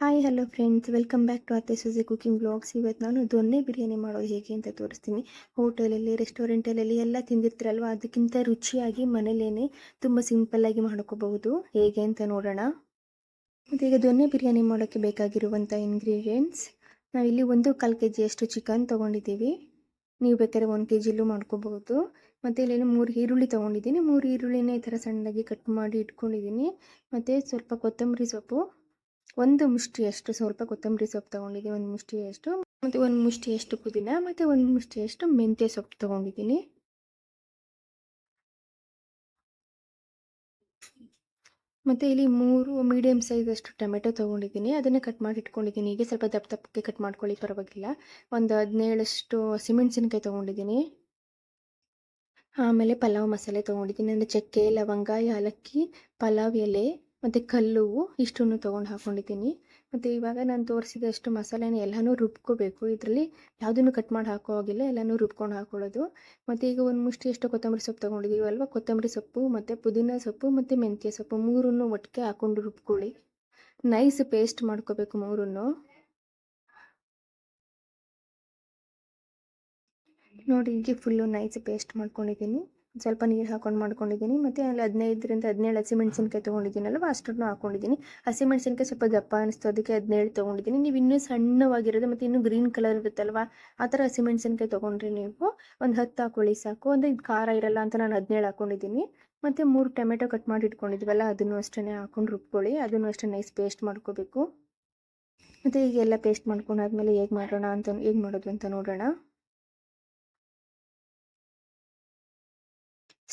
Hi hello friends welcome back to Atte Suji cooking blogs ಇವತ್ತು ನಾನು ದೊನ್ನೆ ಬಿರಿಯಾನಿ ಮಾಡೋದು ಹೇಗೆ ಅಂತ ತೋರಿಸ್ತೀನಿ. ಹೋಟೆಲಲ್ಲಿ ರೆಸ್ಟೋರೆಂಟಲ್ಲಿ ಎಲ್ಲ ತಿಂದಿರ್ತೀರಲ್ವ? ಅದಕ್ಕಿಂತ ರುಚಿಯಾಗಿ ಮನೇಲೇ ತುಂಬ ಸಿಂಪಲ್ಲಾಗಿ ಮಾಡ್ಕೋಬಹುದು. ಹೇಗೆ ಅಂತ ನೋಡೋಣ. ಮತ್ತು ಈಗ ದೊನ್ನೆ ಬಿರಿಯಾನಿ ಮಾಡೋಕ್ಕೆ ಬೇಕಾಗಿರುವಂಥ ಇಂಗ್ರೀಡಿಯೆಂಟ್ಸ್ ನಾವಿಲ್ಲಿ ಒಂದು ಕಾಲು ಕೆ ಜಿಯಷ್ಟು ಚಿಕನ್ ತೊಗೊಂಡಿದ್ದೀವಿ. ನೀವು ಬೇಕಾದ್ರೆ ಒಂದು ಕೆ ಜಿಲೂ ಮಾಡ್ಕೋಬಹುದು. ಮತ್ತು ಇಲ್ಲಿ ಮೂರು ಈರುಳ್ಳಿ ತೊಗೊಂಡಿದ್ದೀನಿ. ಮೂರು ಈರುಳ್ಳಿನೇ ಈ ಥರ ಸಣ್ಣದಾಗಿ ಕಟ್ ಮಾಡಿ ಇಟ್ಕೊಂಡಿದ್ದೀನಿ. ಮತ್ತು ಸ್ವಲ್ಪ ಕೊತ್ತಂಬರಿ ಸೊಪ್ಪು. ಒಂದು ಮುಷ್ಟಿಯಷ್ಟು ಸ್ವಲ್ಪ ಕೊತ್ತಂಬರಿ ಸೊಪ್ಪು ತೊಗೊಂಡಿದ್ದೀನಿ, ಒಂದು ಮುಷ್ಟಿಯಷ್ಟು ಮತ್ತು ಒಂದು ಮುಷ್ಟಿಯಷ್ಟು ಪುದೀನ, ಮತ್ತು ಒಂದು ಮುಷ್ಟಿಯಷ್ಟು ಮೆಂತ್ಯ ಸೊಪ್ಪು ತೊಗೊಂಡಿದ್ದೀನಿ. ಮತ್ತು ಇಲ್ಲಿ ಮೂರು ಮೀಡಿಯಮ್ ಸೈಜ್ ಅಷ್ಟು ಟೊಮೆಟೊ ತೊಗೊಂಡಿದ್ದೀನಿ. ಅದನ್ನು ಕಟ್ ಮಾಡಿ ಇಟ್ಕೊಂಡಿದ್ದೀನಿ. ಈಗ ಸ್ವಲ್ಪ ದಪ್ಪ ದಪ್ಪಕ್ಕೆ ಕಟ್ ಮಾಡ್ಕೊಳ್ಳಿ, ಪರವಾಗಿಲ್ಲ. ಒಂದು ಹದಿನೇಳಷ್ಟು ಹಸಿಮೆಣ್ಸಿನ್ಕಾಯಿ ತೊಗೊಂಡಿದ್ದೀನಿ. ಆಮೇಲೆ ಪಲಾವ್ ಮಸಾಲೆ ತೊಗೊಂಡಿದ್ದೀನಿ. ಅಂದರೆ ಚಕ್ಕೆ, ಲವಂಗ, ಏಲಕ್ಕಿ, ಪಲಾವ್ ಎಲೆ. ಮತ್ತು ಕಲ್ಲು ಇಷ್ಟನ್ನು ತೊಗೊಂಡು ಹಾಕ್ಕೊಂಡಿದ್ದೀನಿ ಮತ್ತು ಇವಾಗ ನಾನು ತೋರಿಸಿದಷ್ಟು ಮಸಾಲೆನ ಎಲ್ಲನೂ ರುಬ್ಕೋಬೇಕು. ಇದರಲ್ಲಿ ಯಾವುದನ್ನು ಕಟ್ ಮಾಡಿ ಹಾಕೋ ಹಾಗಿಲ್ಲ, ಎಲ್ಲನೂ ರುಬ್ಕೊಂಡು ಹಾಕ್ಕೊಳ್ಳೋದು ಮತ್ತು ಈಗ ಒಂದು ಮುಷ್ಟಿಯಷ್ಟು ಕೊತ್ತಂಬರಿ ಸೊಪ್ಪು ತೊಗೊಂಡಿದ್ದೀವಿ ಅಲ್ವಾ ಕೊತ್ತಂಬರಿ ಸೊಪ್ಪು, ಮತ್ತು ಪುದೀನ ಸೊಪ್ಪು, ಮತ್ತು ಮೆಂತ್ಯ ಸೊಪ್ಪು ಮೂರನ್ನು ಒಟ್ಟಿಗೆ ಹಾಕ್ಕೊಂಡು ರುಬ್ಕೊಳ್ಳಿ. ನೈಸ್ ಪೇಸ್ಟ್ ಮಾಡ್ಕೋಬೇಕು ಮೂರನ್ನು. ನೋಡಿ ಹೀಗೆ ಫುಲ್ಲು ನೈಸ್ ಪೇಸ್ಟ್ ಮಾಡ್ಕೊಂಡಿದ್ದೀನಿ. ಸ್ವಲ್ಪ ನೀರು ಹಾಕೊಂಡು ಮಾಡ್ಕೊಂಡಿದ್ದೀನಿ ಮತ್ತು ಅಲ್ಲಿ ಹದಿನೈದರಿಂದ ಹದಿನೇಳು ಹಸಿಮೆಣ್ಸಿನ್ಕಾಯಿ ತೊಗೊಂಡಿದ್ದೀನಲ್ವ ಅಷ್ಟನ್ನು ಹಾಕ್ಕೊಂಡಿದ್ದೀನಿ ಹಸಿಮೆಣ್ಸಿನ್ಕಾಯಿ ಸ್ವಲ್ಪ ದಪ್ಪ ಅನಿಸ್ತು, ಅದಕ್ಕೆ ಹದಿನೇಳು ತೊಗೊಂಡಿದ್ದೀನಿ ನೀವು ಇನ್ನೂ ಸಣ್ಣವಾಗಿರೋದು, ಮತ್ತು ಇನ್ನೂ ಗ್ರೀನ್ ಕಲರ್ ಇರುತ್ತಲ್ವ, ಆ ಥರ ಹಸಿಮೆಣ್ಸಿನ್ಕಾಯಿ ತೊಗೊಂಡ್ರಿ ನೀವು. ಒಂದು ಹತ್ತು ಹಾಕೊಳ್ಳಿ ಸಾಕು, ಅಂದರೆ ಇದು ಖಾರ ಇರಲ್ಲ ಅಂತ ನಾನು ಹದಿನೇಳು ಹಾಕೊಂಡಿದ್ದೀನಿ ಮತ್ತು ಮೂರು ಟೊಮೆಟೊ ಕಟ್ ಮಾಡಿ ಇಟ್ಕೊಂಡಿದ್ವಲ್ಲ, ಅದನ್ನು ಅಷ್ಟೇ ಹಾಕೊಂಡು ರುಬ್ಕೊಳ್ಳಿ, ಅದನ್ನು ಅಷ್ಟೇ ನೈಸ್ ಪೇಸ್ಟ್ ಮಾಡ್ಕೋಬೇಕು. ಮತ್ತು ಈಗೆಲ್ಲ ಪೇಸ್ಟ್ ಮಾಡ್ಕೊಂಡಾದ್ಮೇಲೆ ಹೇಗೆ ಮಾಡೋಣ ಅಂತ, ಹೇಗೆ ಮಾಡೋದು ಅಂತ ನೋಡೋಣ.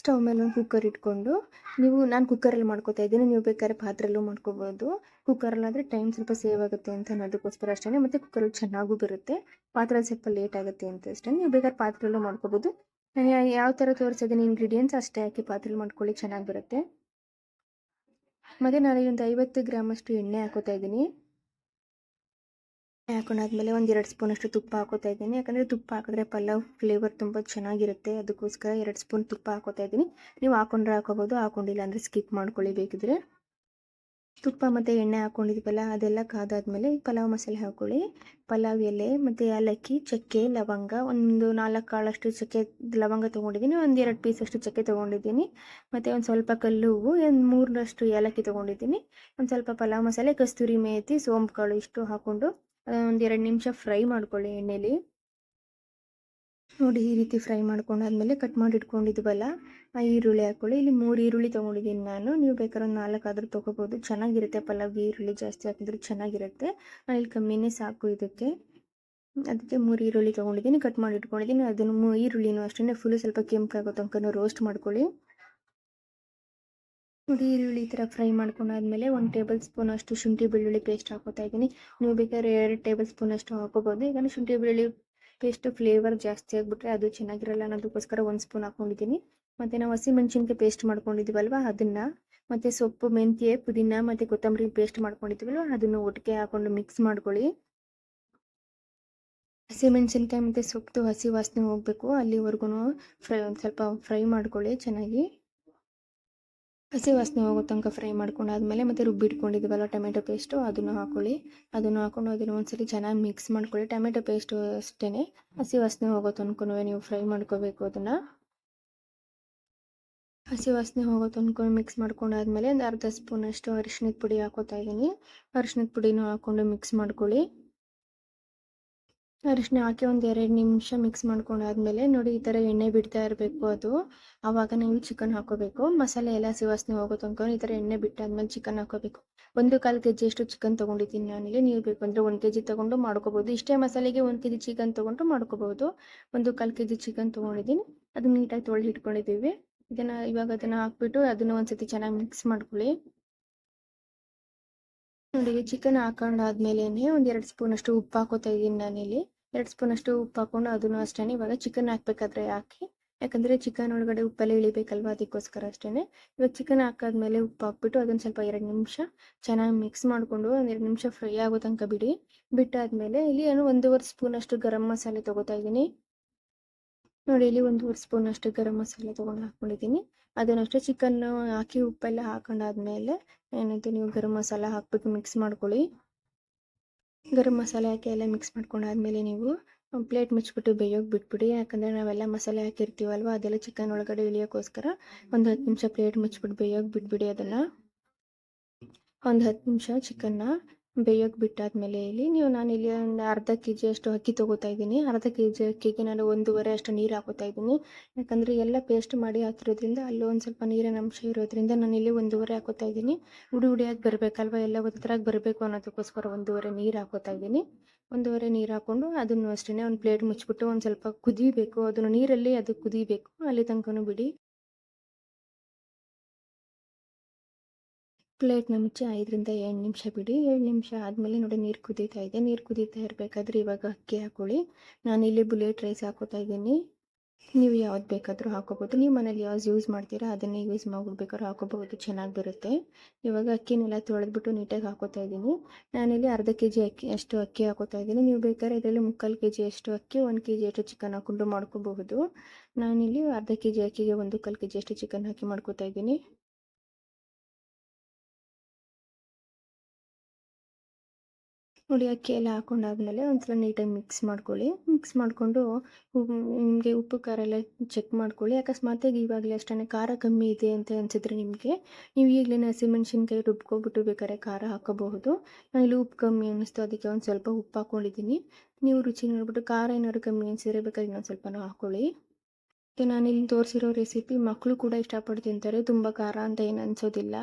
ಸ್ಟವ್ ಮೇಲೆ ಒಂದು ಕುಕ್ಕರ್ ಇಟ್ಕೊಂಡು ನೀವು, ನಾನು ಕುಕ್ಕರಲ್ಲಿ ಮಾಡ್ಕೋತಾ ಇದ್ದೀನಿ. ನೀವು ಬೇಕಾದ್ರೆ ಪಾತ್ರೆಲ್ಲೂ ಮಾಡ್ಕೋಬೋದು. ಕುಕ್ಕರಲ್ಲಾದರೆ ಟೈಮ್ ಸ್ವಲ್ಪ ಸೇವ್ ಆಗುತ್ತೆ ಅಂತ ಅನ್ನೋದಕ್ಕೋಸ್ಕರ ಅಷ್ಟೇ ಮತ್ತು ಕುಕ್ಕರಲ್ಲಿ ಚೆನ್ನಾಗೂ ಬರುತ್ತೆ. ಪಾತ್ರೆ ಸ್ವಲ್ಪ ಲೇಟ್ ಆಗುತ್ತೆ ಅಂತ ಅಷ್ಟೇ ನೀವು ಬೇಕಾದ್ರೆ ಪಾತ್ರೆಲ್ಲೂ ಮಾಡ್ಕೋಬೋದು. ನಾನು ಯಾವ ಥರ ತೋರಿಸಿದ್ದೀನಿ ಇಂಗ್ರೀಡಿಯೆಂಟ್ಸ್ ಅಷ್ಟೇ ಹಾಕಿ ಪಾತ್ರೆಲಿ ಮಾಡ್ಕೊಳ್ಳಿ, ಚೆನ್ನಾಗಿ ಬರುತ್ತೆ. ಮತ್ತು ನಾನು ಒಂದು ಐವತ್ತು ಗ್ರಾಮಷ್ಟು ಎಣ್ಣೆ ಹಾಕೋತಾ ಇದ್ದೀನಿ. ಹಾಕೊಂಡಾದ್ಮೇಲೆ ಒಂದು ಎರಡು ಸ್ಪೂನಷ್ಟು ತುಪ್ಪ ಹಾಕೋತಾ ಇದ್ದೀನಿ. ಯಾಕಂದರೆ ತುಪ್ಪ ಹಾಕಿದ್ರೆ ಪಲಾವ್ ಫ್ಲೇವರ್ ತುಂಬ ಚೆನ್ನಾಗಿರುತ್ತೆ. ಅದಕ್ಕೋಸ್ಕರ ಎರಡು ಸ್ಪೂನ್ ತುಪ್ಪ ಹಾಕೋತಾ ಇದ್ದೀನಿ. ನೀವು ಹಾಕೊಂಡ್ರೆ ಹಾಕೋಬೋದು, ಹಾಕೊಂಡಿಲ್ಲ ಅಂದರೆ ಸ್ಕಿಪ್ ಮಾಡ್ಕೊಳ್ಳಿ ಬೇಕಿದ್ರೆ. ತುಪ್ಪ ಮತ್ತು ಎಣ್ಣೆ ಹಾಕ್ಕೊಂಡಿದ್ವಲ್ಲ ಅದೆಲ್ಲ ಕಾದಾದ್ಮೇಲೆ ಪಲಾವ್ ಮಸಾಲೆ ಹಾಕ್ಕೊಳ್ಳಿ ಪಲಾವ್ ಎಲೆ ಮತ್ತು ಏಲಕ್ಕಿ, ಚಕ್ಕೆ, ಲವಂಗ, ಒಂದು ನಾಲ್ಕು ಕಾಳಷ್ಟು ಚಕ್ಕೆ ಲವಂಗ ತೊಗೊಂಡಿದ್ದೀನಿ. ಒಂದು ಎರಡು ಪೀಸಷ್ಟು ಚಕ್ಕೆ ತೊಗೊಂಡಿದ್ದೀನಿ. ಮತ್ತು ಒಂದು ಸ್ವಲ್ಪ ಕಲ್ಲು ಹೂವು, ಒಂದು ಮೂರರಷ್ಟು ಏಲಕ್ಕಿ ತೊಗೊಂಡಿದ್ದೀನಿ. ಒಂದು ಸ್ವಲ್ಪ ಪಲಾವ್ ಮಸಾಲೆ, ಕಸ್ತೂರಿ ಮೇಥಿ ಸೋಂಪು ಕಾಳು ಇಷ್ಟು ಹಾಕ್ಕೊಂಡು ಒಂದು ಎರಡು ನಿಮಿಷ ಫ್ರೈ ಮಾಡ್ಕೊಳ್ಳಿ ಎಣ್ಣೆಲಿ. ನೋಡಿ ಈ ರೀತಿ ಫ್ರೈ ಮಾಡ್ಕೊಂಡಾದ್ಮೇಲೆ ಕಟ್ ಮಾಡಿ ಇಟ್ಕೊಂಡಿದ್ವಲ್ಲ ಆ ಈರುಳ್ಳಿ ಹಾಕ್ಕೊಳ್ಳಿ ಇಲ್ಲಿ ಮೂರು ಈರುಳ್ಳಿ ತೊಗೊಂಡಿದ್ದೀನಿ ನಾನು. ನೀವು ಬೇಕಾದ್ರೆ ಒಂದು ನಾಲ್ಕಾದರೂ ತೊಗೋಬೋದು. ಚೆನ್ನಾಗಿರುತ್ತೆ ಪಲಾವ್ ಈರುಳ್ಳಿ ಜಾಸ್ತಿ ಹಾಕಿದ್ರೆ ಚೆನ್ನಾಗಿರುತ್ತೆ. ನಾನು ಇಲ್ಲಿ ಕಮ್ಮಿನೇ ಸಾಕು ಇದಕ್ಕೆ. ಅದಕ್ಕೆ ಮೂರು ಈರುಳ್ಳಿ ತೊಗೊಂಡಿದ್ದೀನಿ, ಕಟ್ ಮಾಡಿ ಇಟ್ಕೊಂಡಿದ್ದೀನಿ ಅದನ್ನು ಈರುಳ್ಳಿನೂ ಅಷ್ಟೇ ಫುಲ್ಲು ಸ್ವಲ್ಪ ಕೆಂಪಾಗೋ ತನಕ ರೋಸ್ಟ್ ಮಾಡ್ಕೊಳ್ಳಿ. ನೋಡಿ, ಈರುಳ್ಳಿ ಈ ಥರ ಫ್ರೈ ಮಾಡ್ಕೊಂಡಾದ್ಮೇಲೆ ಒಂದು ಟೇಬಲ್ ಸ್ಪೂನ್ ಅಷ್ಟು ಶುಂಠಿ ಬೆಳ್ಳುಳ್ಳಿ ಪೇಸ್ಟ್ ಹಾಕೋತಾ ಇದ್ದೀನಿ. ನೀವು ಬೇಕಾದ್ರೆ ಎರಡು ಟೇಬಲ್ ಸ್ಪೂನ್ ಅಷ್ಟು ಹಾಕೋಬೋದು. ಈಗ ಶುಂಠಿ ಬೆಳ್ಳುಳ್ಳಿ ಪೇಸ್ಟ್ ಫ್ಲೇವರ್ ಜಾಸ್ತಿ ಆಗಿಬಿಟ್ರೆ ಅದು ಚೆನ್ನಾಗಿರಲ್ಲ ಅನ್ನೋದಕ್ಕೋಸ್ಕರ ಒಂದು ಸ್ಪೂನ್ ಹಾಕೊಂಡಿದ್ದೀನಿ. ಮತ್ತು ನಾವು ಹಸಿಮೆಣ್ಸಿನ್ಕಾಯಿ ಪೇಸ್ಟ್ ಮಾಡ್ಕೊಂಡಿದ್ದೀವಲ್ವ, ಅದನ್ನು. ಮತ್ತು ಸೊಪ್ಪು, ಮೆಂತ್ಯ, ಪುದೀನ ಮತ್ತು ಕೊತ್ತಂಬರಿ ಪೇಸ್ಟ್ ಮಾಡ್ಕೊಂಡಿದ್ದೀವಲ್ವ, ಅದನ್ನು ಒಟ್ಟಿಗೆ ಹಾಕೊಂಡು ಮಿಕ್ಸ್ ಮಾಡ್ಕೊಳ್ಳಿ. ಹಸಿಮೆಣಸಿನ್ಕಾಯಿ ಮತ್ತು ಸೊಪ್ಪು ಹಸಿ ವಾಸನೆ ಹೋಗಬೇಕು, ಅಲ್ಲಿವರೆಗೂ ಫ್ರೈ, ಒಂದು ಸ್ವಲ್ಪ ಫ್ರೈ ಮಾಡ್ಕೊಳ್ಳಿ ಚೆನ್ನಾಗಿ. ಹಸಿ ವಾಸನೆ ಹೋಗೋ ತನಕ ಫ್ರೈ ಮಾಡ್ಕೊಂಡಾದ್ಮೇಲೆ ಮತ್ತೆ ರುಬ್ಬಿಟ್ಕೊಂಡಿದ್ದೀವಲ್ಲ ಟೊಮೆಟೊ ಪೇಸ್ಟು, ಅದನ್ನು ಹಾಕೊಳ್ಳಿ. ಅದನ್ನು ಹಾಕೊಂಡು ಅದನ್ನು ಒಂದ್ಸಲಿ ಚೆನ್ನಾಗಿ ಮಿಕ್ಸ್ ಮಾಡ್ಕೊಳ್ಳಿ. ಟೊಮೆಟೊ ಪೇಸ್ಟು ಅಷ್ಟೇ ಹಸಿ ವಾಸನೆ ಹೋಗೋ ತನಕ ನೀವು ಫ್ರೈ ಮಾಡ್ಕೋಬೇಕು ಅದನ್ನು. ಹಸಿ ವಾಸನೆ ಹೋಗೋ ತನಕ ಮಿಕ್ಸ್ ಮಾಡ್ಕೊಂಡಾದ್ಮೇಲೆ ಒಂದು ಅರ್ಧ ಸ್ಪೂನಷ್ಟು ಅರಿಶಿನದ ಪುಡಿ ಹಾಕೋತಾ ಇದ್ದೀನಿ. ಅರಿಶಿನದ ಪುಡಿನೂ ಹಾಕ್ಕೊಂಡು ಮಿಕ್ಸ್ ಮಾಡ್ಕೊಳ್ಳಿ. ಅರಿಶಿನ ಹಾಕಿ ಒಂದು ಎರಡು ನಿಮಿಷ ಮಿಕ್ಸ್ ಮಾಡ್ಕೊಂಡಾದ್ಮೇಲೆ ನೋಡಿ ಈ ಥರ ಎಣ್ಣೆ ಬಿಡ್ತಾ ಇರಬೇಕು ಅದು. ಆವಾಗ ನೀವು ಚಿಕನ್ ಹಾಕೋಬೇಕು. ಮಸಾಲೆ ಎಲ್ಲ ಸಿವಾಸನೆ ಹೋಗೋ ತನಕ ಈ ಥರ ಎಣ್ಣೆ ಬಿಟ್ಟಾದ್ಮೇಲೆ ಚಿಕನ್ ಹಾಕೋಬೇಕು. ಒಂದು ಕಾಲು ಕೆ ಜಿಯಷ್ಟು ಚಿಕನ್ ತೊಗೊಂಡಿದ್ದೀನಿ ನಾನಿಲ್ಲಿ. ನೀವು ಬೇಕು ಅಂದರೆ ಒಂದು ಕೆ ಜಿ ತೊಗೊಂಡು ಮಾಡ್ಕೋಬೋದು. ಇಷ್ಟೇ ಮಸಾಲೆಗೆ ಒಂದು ಕೆ ಜಿ ಚಿಕನ್ ತೊಗೊಂಡು ಮಾಡ್ಕೋಬೋದು. ಒಂದು ಕಾಲು ಕೆ ಜಿ ಚಿಕನ್ ತೊಗೊಂಡಿದ್ದೀನಿ. ಅದನ್ನ ನೀಟಾಗಿ ತೊಳೆದು ಇಟ್ಕೊಂಡಿದ್ದೀವಿ. ಇದನ್ನು ಇವಾಗ ಅದನ್ನು ಹಾಕ್ಬಿಟ್ಟು ಅದನ್ನು ಒಂದ್ಸತಿ ಚೆನ್ನಾಗಿ ಮಿಕ್ಸ್ ಮಾಡ್ಕೊಳ್ಳಿ. ನೋಡಿ ಚಿಕನ್ ಹಾಕೊಂಡಾದ್ಮೇಲೆ ಒಂದು ಎರಡು ಸ್ಪೂನ್ ಅಷ್ಟು ಉಪ್ಪು ಹಾಕೋತಾ ಇದ್ದೀನಿ ನಾನಿಲ್ಲಿ. ಎರಡು ಸ್ಪೂನ್ ಅಷ್ಟು ಉಪ್ಪು ಹಾಕೊಂಡು ಅದನ್ನು ಅಷ್ಟೇ ಇವಾಗ ಚಿಕನ್ ಹಾಕ್ಬೇಕಾದ್ರೆ ಹಾಕಿ. ಯಾಕಂದರೆ ಚಿಕನ್ ಒಳಗಡೆ ಉಪ್ಪೆಲ್ಲ ಇಳಿಬೇಕಲ್ವ ಅದಕ್ಕೋಸ್ಕರ ಅಷ್ಟೇ ಇವಾಗ ಚಿಕನ್ ಹಾಕಾದ್ಮೇಲೆ ಉಪ್ಪು ಹಾಕ್ಬಿಟ್ಟು ಅದನ್ನು ಸ್ವಲ್ಪ ಎರಡು ನಿಮಿಷ ಚೆನ್ನಾಗಿ ಮಿಕ್ಸ್ ಮಾಡಿಕೊಂಡು ಒಂದು ಎರಡು ನಿಮಿಷ ಫ್ರೈ ಆಗೋ ತನಕ ಬಿಡಿ. ಬಿಟ್ಟಾದ್ಮೇಲೆ ಇಲ್ಲಿ ಏನು ಒಂದೂವರೆ ಸ್ಪೂನ್ ಅಷ್ಟು ಗರಂ ಮಸಾಲೆ ತೊಗೋತಾ ಇದ್ದೀನಿ. ನೋಡಿ ಇಲ್ಲಿ ಒಂದೂವರೆ ಸ್ಪೂನ್ ಅಷ್ಟು ಗರಂ ಮಸಾಲೆ ತೊಗೊಂಡು ಹಾಕ್ಕೊಂಡಿದ್ದೀನಿ ಅದನ್ನಷ್ಟೇ ಚಿಕನ್ ಹಾಕಿ ಉಪ್ಪೆಲ್ಲ ಹಾಕೊಂಡಾದ್ಮೇಲೆ ಏನಂತ ನೀವು ಗರಂ ಮಸಾಲ ಹಾಕ್ಬಿಟ್ಟು ಮಿಕ್ಸ್ ಮಾಡ್ಕೊಳ್ಳಿ. ಗರಂ ಮಸಾಲೆ ಹಾಕಿ ಎಲ್ಲ ಮಿಕ್ಸ್ ಮಾಡ್ಕೊಂಡಾದ್ಮೇಲೆ ನೀವು ಪ್ಲೇಟ್ ಮುಚ್ಚಿಬಿಟ್ಟು ಬೇಯೋಕೆ ಬಿಟ್ಬಿಡಿ. ಯಾಕಂದರೆ ನಾವೆಲ್ಲ ಮಸಾಲೆ ಹಾಕಿರ್ತೀವಲ್ವ, ಅದೆಲ್ಲ ಚಿಕನ್ ಒಳಗಡೆ ಇಳಿಯೋಕ್ಕೋಸ್ಕರ ಒಂದು ಹತ್ತು ನಿಮಿಷ ಪ್ಲೇಟ್ ಮುಚ್ಚಿಬಿಟ್ಟು ಬೇಯೋಕೆ ಬಿಟ್ಬಿಡಿ ಅದನ್ನು. ಒಂದು ಹತ್ತು ನಿಮಿಷ ಚಿಕನ್ನ ಬೇಯೋಕೆ ಬಿಟ್ಟಾದ್ಮೇಲೆ ಇಲ್ಲಿ ನೀವು ನಾನು ಇಲ್ಲಿ ಒಂದು ಅರ್ಧ ಕೆ ಜಿ ಅಷ್ಟು ಅಕ್ಕಿ ತೊಗೋತಾ ಇದ್ದೀನಿ. ಅರ್ಧ ಕೆ ಜಿ ಅಕ್ಕಿಗೆ ನಾನು ಒಂದೂವರೆ ಅಷ್ಟು ನೀರು ಹಾಕೋತಾ ಇದ್ದೀನಿ. ಯಾಕಂದರೆ ಎಲ್ಲ ಪೇಸ್ಟ್ ಮಾಡಿ ಹಾಕಿರೋದ್ರಿಂದ ಅಲ್ಲಿ ಒಂದು ಸ್ವಲ್ಪ ನೀರಿನ ಅಂಶ ಇರೋದ್ರಿಂದ ನಾನು ಇಲ್ಲಿ ಒಂದೂವರೆ ಹಾಕೋತಾ ಇದ್ದೀನಿ. ಉಡಿ ಉಡಿಯಾಗಿ ಬರಬೇಕಲ್ವ? ಎಲ್ಲ ಒಂಥರಾಗಿ ಬರಬೇಕು ಅನ್ನೋದಕ್ಕೋಸ್ಕರ ಒಂದೂವರೆ ನೀರು ಹಾಕೋತಾ ಇದ್ದೀನಿ. ಒಂದೂವರೆ ನೀರು ಹಾಕ್ಕೊಂಡು ಅದನ್ನು ಅಷ್ಟೇ ಒಂದು ಪ್ಲೇಟ್ ಮುಚ್ಚಿಬಿಟ್ಟು ಒಂದು ಸ್ವಲ್ಪ ಕುದಿಬೇಕು. ಅದನ್ನು ನೀರಲ್ಲಿ ಅದು ಕುದಿಬೇಕು. ಅಲ್ಲಿ ತನಕನೂ ಬಿಡಿ. ಪ್ಲೇಟ್ನ ಮುಚ್ಚಿ ಐದರಿಂದ ಏಳು ನಿಮಿಷ ಬಿಡಿ. ಏಳು ನಿಮಿಷ ಆದಮೇಲೆ ನೋಡಿ ನೀರು ಕುದೀತಾ ಇದೆ. ನೀರು ಕುದೀತಾ ಇರಬೇಕಾದ್ರೆ ಇವಾಗ ಅಕ್ಕಿ ಹಾಕೊಳ್ಳಿ. ನಾನಿಲ್ಲಿ ಬುಲೆಟ್ ರೈಸ್ ಹಾಕೋತಾ ಇದ್ದೀನಿ. ನೀವು ಯಾವ್ದು ಬೇಕಾದರೂ ಹಾಕೋಬೋದು. ನೀವು ಮನೇಲಿ ಯಾವ್ದು ಯೂಸ್ ಮಾಡ್ತೀರಾ ಅದನ್ನೇ ಯೂಸ್ ಮಾಡ್ಬೇಕಾದ್ರೂ ಹಾಕೋಬಹುದು. ಚೆನ್ನಾಗಿ ಬರುತ್ತೆ. ಇವಾಗ ಅಕ್ಕಿನೆಲ್ಲ ತೊಳೆದ್ಬಿಟ್ಟು ನೀಟಾಗಿ ಹಾಕೋತಾ ಇದ್ದೀನಿ. ನಾನಿಲ್ಲಿ ಅರ್ಧ ಕೆ ಜಿ ಅಕ್ಕಿ ಅಷ್ಟು ಅಕ್ಕಿ ಹಾಕೋತಾ ಇದ್ದೀನಿ. ನೀವು ಬೇಕಾದ್ರೆ ಇದರಲ್ಲಿ ಮುಕ್ಕಾಲು ಕೆ ಜಿ ಅಷ್ಟು ಅಕ್ಕಿ, ಒಂದು ಕೆ ಜಿ ಅಷ್ಟು ಚಿಕನ್ ಹಾಕ್ಕೊಂಡು ಮಾಡ್ಕೋಬಹುದು. ನಾನಿಲ್ಲಿ ಅರ್ಧ ಕೆ ಜಿ ಅಕ್ಕಿಗೆ ಒಂದು ಕಾಲು ಕೆ ಜಿ ಅಷ್ಟು ಚಿಕನ್ ಹಾಕಿ ಮಾಡ್ಕೋತಾ ಇದ್ದೀನಿ. ನೋಡಿ ಅಕ್ಕಿ ಎಲ್ಲ ಹಾಕೊಂಡಾದ್ಮೇಲೆ ಒಂದ್ಸಲ ನೀಟಾಗಿ ಮಿಕ್ಸ್ ಮಾಡ್ಕೊಳ್ಳಿ. ಮಿಕ್ಸ್ ಮಾಡಿಕೊಂಡು ನಿಮಗೆ ಉಪ್ಪು, ಖಾರ ಎಲ್ಲ ಚೆಕ್ ಮಾಡ್ಕೊಳ್ಳಿ. ಅಕಸ್ಮಾತಾಗಿ ಇವಾಗಲೇ ಅಷ್ಟೇ ಖಾರ ಕಮ್ಮಿ ಇದೆ ಅಂತ ಅನಿಸಿದ್ರೆ ನಿಮಗೆ ನೀವು ಈಗಲೇ ಹಸಿಮೆಣ್ಸಿನ್ಕಾಯಿ ರುಬ್ಕೊಬಿಟ್ಟು ಬೇಕಾದ್ರೆ ಖಾರ ಹಾಕೋಬಹುದು. ನಾನು ಇಲ್ಲಿ ಉಪ್ಪು ಕಮ್ಮಿ ಅನ್ನಿಸ್ತು, ಅದಕ್ಕೆ ಒಂದು ಸ್ವಲ್ಪ ಉಪ್ಪು ಹಾಕ್ಕೊಂಡಿದ್ದೀನಿ ನೀವು ರುಚಿ ನೋಡ್ಬಿಟ್ಟು ಖಾರ ಏನಾದ್ರು ಕಮ್ಮಿ ಅನಿಸಿದ್ರೆ ಬೇಕಾದ್ರೆ ಇನ್ನೊಂದು ಸ್ವಲ್ಪನೂ ಹಾಕ್ಕೊಳ್ಳಿ ಮತ್ತು ನಾನಿಲ್ಲಿ ತೋರಿಸಿರೋ ರೆಸಿಪಿ ಮಕ್ಕಳು ಕೂಡ ಇಷ್ಟಪಟ್ಟು ತಿಂತಾರೆ. ತುಂಬ ಖಾರ ಅಂತ ಏನು ಅನಿಸೋದಿಲ್ಲ.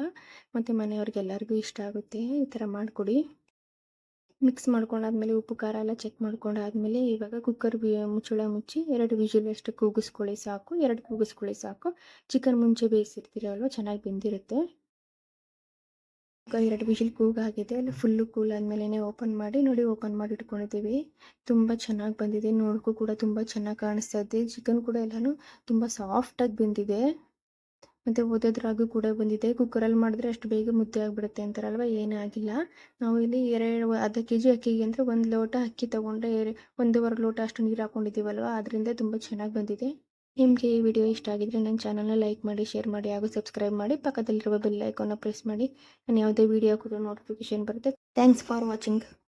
ಮತ್ತು ಮನೆಯವ್ರಿಗೆಲ್ಲರಿಗೂ ಇಷ್ಟ ಆಗುತ್ತೆ. ಈ ಥರ ಮಾಡಿಕೊಡಿ. ಮಿಕ್ಸ್ ಮಾಡ್ಕೊಂಡಾದ್ಮೇಲೆ ಉಪ್ಪು, ಖಾರ ಎಲ್ಲ ಚೆಕ್ ಮಾಡ್ಕೊಂಡಾದ್ಮೇಲೆ ಇವಾಗ ಕುಕ್ಕರ್ ಮುಚ್ಚಳ ಮುಚ್ಚಿ ಎರಡು ವಿಜಿಲ್ ಅಷ್ಟು ಕೂಗಿಸ್ಕೊಳ್ಳಿ ಸಾಕು. ಎರಡು ಕೂಗಿಸ್ಕೊಳ್ಳಿ ಸಾಕು. ಚಿಕನ್ ಮುಂಚೆ ಬೇಯಿಸಿರ್ತೀರಲ್ವ, ಚೆನ್ನಾಗಿ ಬೆಂದಿರುತ್ತೆ. ಎರಡು ವಿಜಿಲ್ ಕೂಗಾಗಿದೆ. ಅಲ್ಲಿ ಫುಲ್ಲು ಕೂಲ್ ಆದಮೇಲೆ ಓಪನ್ ಮಾಡಿ, ನೋಡಿ ಓಪನ್ ಮಾಡಿ ಇಟ್ಕೊಂಡಿದ್ದೀವಿ. ತುಂಬ ಚೆನ್ನಾಗಿ ಬಂದಿದೆ. ನೋಡೋಕ್ಕೂ ಕೂಡ ತುಂಬ ಚೆನ್ನಾಗಿ ಕಾಣಿಸ್ತಾ ಇದೆ. ಚಿಕನ್ ಕೂಡ ಎಲ್ಲನೂ ತುಂಬ ಸಾಫ್ಟಾಗಿ ಬೆಂದಿದೆ. ಮತ್ತು ಓದೋದ್ರಾಗೂ ಕೂಡ ಬಂದಿದೆ. ಕುಕ್ಕರಲ್ಲಿ ಮಾಡಿದ್ರೆ ಅಷ್ಟು ಬೇಗ ಮುದ್ದೆ ಆಗಿಬಿಡುತ್ತೆ ಅಂತಾರಲ್ವ? ಏನೂ ಆಗಿಲ್ಲ. ನಾವು ಇಲ್ಲಿ ಎರಡು ಅರ್ಧ ಕೆ ಜಿ ಅಕ್ಕಿಗೆ ಅಂದರೆ ಒಂದು ಲೋಟ ಅಕ್ಕಿ ತೊಗೊಂಡ್ರೆ ಒಂದೂವರೆ ಲೋಟ ಅಷ್ಟು ನೀರು ಹಾಕೊಂಡಿದ್ದೀವಲ್ವ? ಅದರಿಂದ ತುಂಬ ಚೆನ್ನಾಗಿ ಬಂದಿದೆ. ನಿಮಗೆ ಈ ವಿಡಿಯೋ ಇಷ್ಟ ಆಗಿದ್ರೆ ನನ್ನ ಚಾನಲ್ನ ಲೈಕ್ ಮಾಡಿ, ಶೇರ್ ಮಾಡಿ ಹಾಗೂ ಸಬ್ಸ್ಕ್ರೈಬ್ ಮಾಡಿ. ಪಕ್ಕದಲ್ಲಿರುವ ಬೆಲ್ ಐಕಾನ್ನ ಪ್ರೆಸ್ ಮಾಡಿ. ನಾನು ಯಾವುದೇ ವಿಡಿಯೋ ಕೂಡ ನೋಟಿಫಿಕೇಶನ್ ಬರುತ್ತೆ. Thanks for watching.